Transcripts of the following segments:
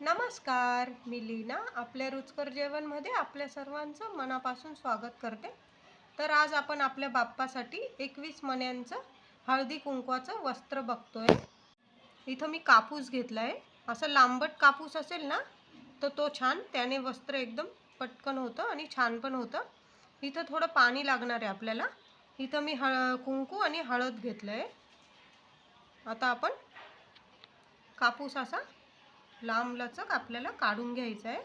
नमस्कार मी लीना आपल्या रुचकर जेवणमध्ये आपल्या सर्वांचं मनापासून स्वागत करते. तर आज आपण आपल्या बाप्पासाठी एकवीस मण्यांचं हळदी कुंकवाचं वस्त्र बघतोय. इथं मी कापूस घेतला आहे असं लांबट कापूस असेल ना तर तो छान त्याने वस्त्र एकदम पटकन होतं आणि छान पण होतं. इथं थोडं पाणी लागणार आहे आपल्याला. इथं मी हळ कुंकू आणि हळद घेतलं आहे आता आपण कापूस असा लांब लचक आपल्याला काढून घ्यायचा आहे.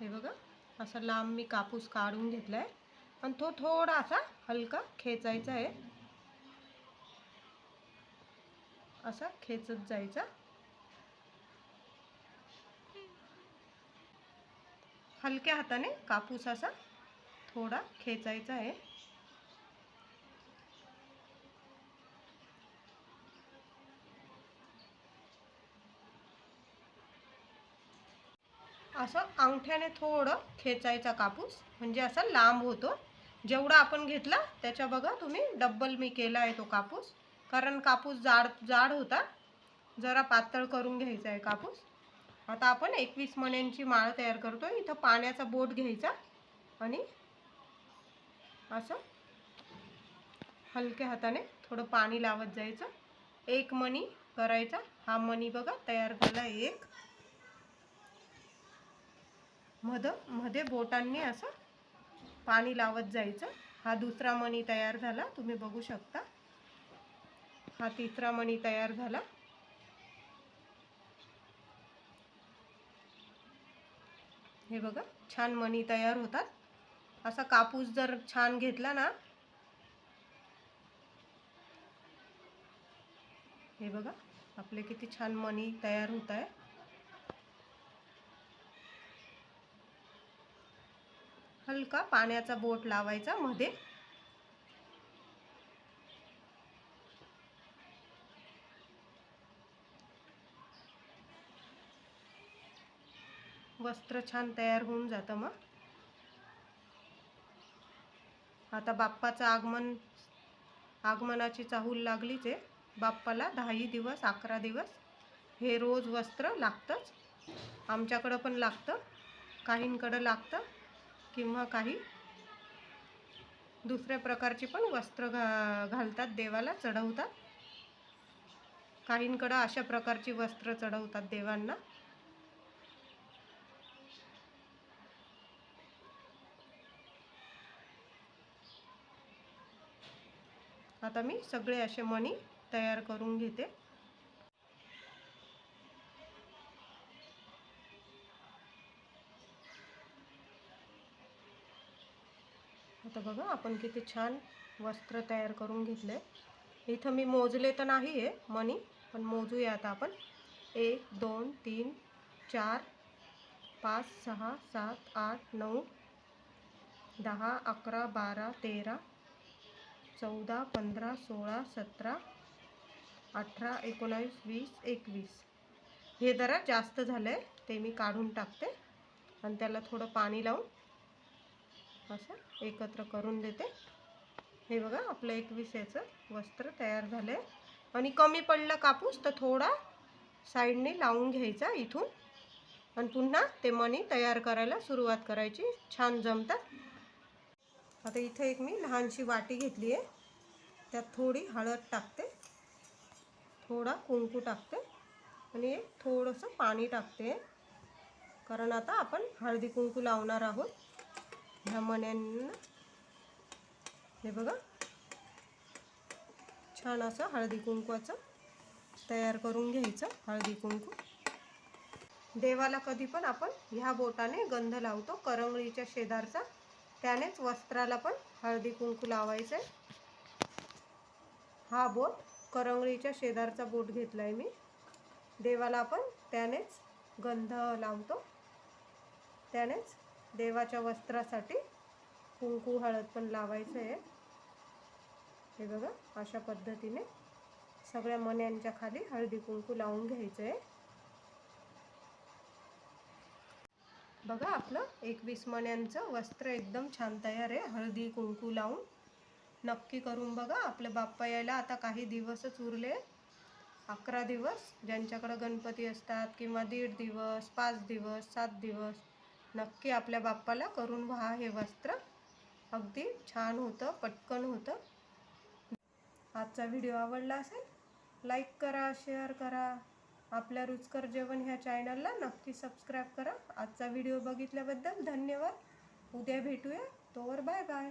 हे बघा असा लांब मी कापूस काढून घेतला आहे आणि तो थोडा असा हलका खेचायचा आहे. असा खेचत जायचा. हलक्या हाताने कापूस असा थोडा खेचायचा आहे. असं अंगठ्याने थोडं खेचायचा कापूस म्हणजे असा लांब होतो. जेवढा आपण घेतला त्याच्या बघा तुम्ही डब्बल मी केला आहे तो कापूस. कारण कापूस जाड जाड होता. जरा पातळ करून घ्यायचा आहे कापूस. आता आपण एकवीस मण्यांची माळ तयार करतो इथं पाण्याचा बोट घ्यायचा आणि असं हलक्या हाताने थोडं पाणी लावत जायचं. एक मणी करायचा. हा मणी बघा तयार झाला एक मधमध्ये बोटांनी असं पाणी लावत जायचं. हा दुसरा मणी तयार झाला. तुम्ही बघू शकता. हा तिसरा मणी तयार झाला. हे बघा छान मणी तयार होतात. असा कापूस जर छान घेतला ना हे बघा आपले किती छान मणी तयार होत आहे. हलका पाण्याचा बोट लावायचा मध्ये. वस्त्र छान तयार होऊन जातं मग. आता बाप्पाचं आगमन आगमनाची चाहूल लागलीच आहे. बाप्पाला दहाही दिवस अकरा दिवस हे रोज वस्त्र लागतंच. आमच्याकडं पण लागतं. काहींकडं लागतं. किंवा काही दुसऱ्या प्रकारची पण वस्त्र घा घालतात देवाला चढवतात. काहींकडं अशा प्रकारची वस्त्र चढवतात देवांना. आता मी सगळे असे मणी तयार करून घेते. आता बघा आपण किती छान वस्त्र तयार करून घेतले इथं मी मोजले तर नाही आहे मनी पण मोजूया आता आपण. एक दोन तीन चार पाच सहा सात आठ नऊ दहा अकरा बारा तेरा चौदा पंधरा सोळा सतरा अठरा एकोणावीस वीस एकवीस. हे जरा जास्त झालं आहे ते मी काढून टाकते. आणि त्याला थोडं पाणी लावून असं एकत्र करून देते. हे बघा आपलं एकवीस याचं वस्त्र तयार झालं आहे आणि कमी पडला कापूस तर थोडा साईडने लावून घ्यायचा इथून. आणि पुन्हा ते मणी तयार करायला सुरुवात करायची. छान जमतात. आता इथे एक मी लहानशी वाटी घेतली आहे. त्यात थोडी हळद टाकते. थोडा कुंकू टाकते. आणि एक थोडंसं पाणी टाकते. कारण आता आपण हळदी कुंकू लावणार आहोत. ह्या मण्यांना हे बघा. छान असं हळदी कुंकवाचं तयार करून घ्यायचं हळदी कुंकू. देवाला कधी पण आपण ह्या बोटाने गंध लावतो. करंगळीच्या शेजारचा त्यानेच वस्त्राला पण हळदी कुंकू लावायचं. आहे हा बोट करंगळीच्या शेजारचा बोट घेतला आहे मी. देवाला आपण त्यानेच गंध लावतो. त्यानेच देवाच्या वस्त्रासाठी कुंकू हळद पण लावायचं आहे हे बघा अशा पद्धतीने सगळ्या मण्यांच्या खाली हळदी कुंकू लावून घ्यायचं आहे बघा आपलं एकवीस मण्यांचं वस्त्र एकदम छान तयार आहे. हळदी कुंकू लावून नक्की करून बघा. आपल्या बाप्पा यायला आता काही दिवसच उरले. अकरा दिवस ज्यांच्याकडं गणपती असतात किंवा दीड दिवस पाच दिवस सात दिवस नक्की आपल्या बाप्पाला करून व्हा हे वस्त्र. अगदी छान होतं पटकन होतं. आजचा व्हिडिओ आवडला असेल लाईक करा शेअर करा. आपल्या रुचकर जेवण ह्या चॅनलला नक्की सबस्क्राईब करा. आजचा व्हिडिओ बघितल्याबद्दल धन्यवाद. उद्या भेटूया. तोवर बाय बाय.